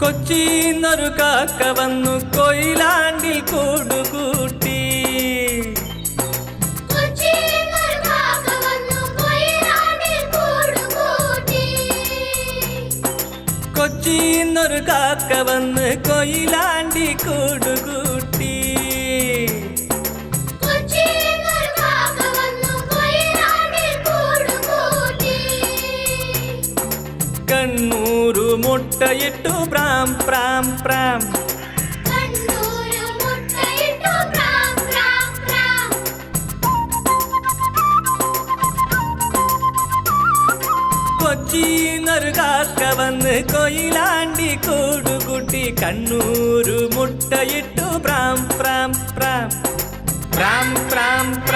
കൊച്ചിന്നൊരു കാക്ക വന്നു കൊയിലാണ്ടിൽ കൂടുകൂട്ടി. കൊച്ചിന്നൊരു കാക്ക വന്നു കൊയിലാണ്ടി കൂടുകൂട്ടി കണ്ണൂരു മുട്ടയിട്ടു പ്രാം പ്രാം പ്രാം. വന്ന് കൊയിലാണ്ടി കൂടുകുട്ടി കണ്ണൂരു മുട്ടയിട്ടു പ്രാം പ്രാം. പ്രാം പ്രാം പ്രാം.